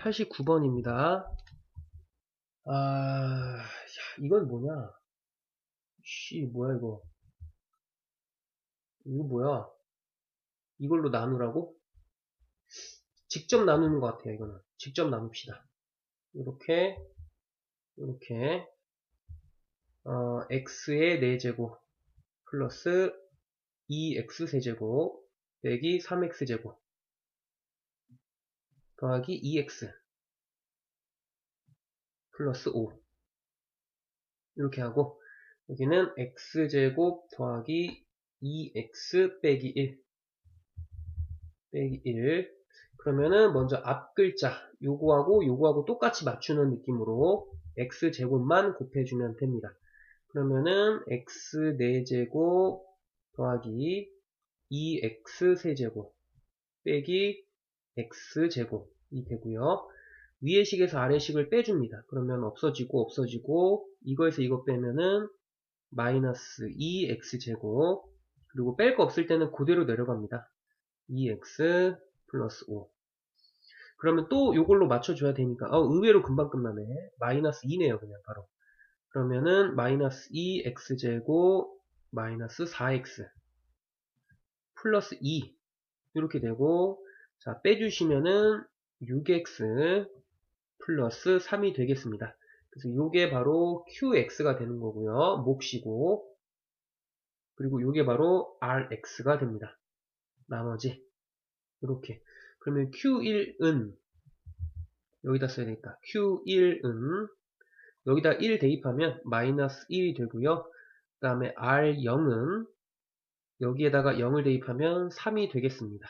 89번입니다. 아, 야, 이건 뭐냐? 씨, 뭐야, 이거. 이거 뭐야? 이걸로 나누라고? 직접 나누는 것 같아요, 이거는. 직접 나눕시다. 이렇게, 이렇게, 어, x의 4제곱, 플러스 2x 세제곱, 빼기 3x제곱, 더하기 2x, 플러스 5. 이렇게 하고, 여기는 x제곱 더하기 2x 빼기 1 빼기 1 그러면은 먼저 앞 글자 요거하고 요거하고 똑같이 맞추는 느낌으로 x제곱만 곱해주면 됩니다. 그러면은 x 4제곱 더하기 2x 세제곱 빼기 x제곱 이 되고요. 위의 식에서 아래 식을 빼줍니다. 그러면 없어지고 없어지고 이거에서 이거 빼면은 마이너스 2x제곱 그리고 뺄 거 없을 때는 그대로 내려갑니다. 2x 플러스 5 그러면 또 이걸로 맞춰줘야 되니까 어, 의외로 금방 끝나네. 마이너스 2네요 그냥 바로 그러면은 마이너스 2x제곱 마이너스 4x 플러스 2 이렇게 되고 자 빼주시면은 6x 플러스 3이 되겠습니다. 그래서 이게 바로 qx가 되는 거고요. 몫이고 그리고 이게 바로 rx가 됩니다. 나머지 이렇게 그러면 q1은 여기다 써야 되니까 q1은 여기다 1 대입하면 마이너스 1이 되고요. 그 다음에 r0은 여기에다가 0을 대입하면 3이 되겠습니다.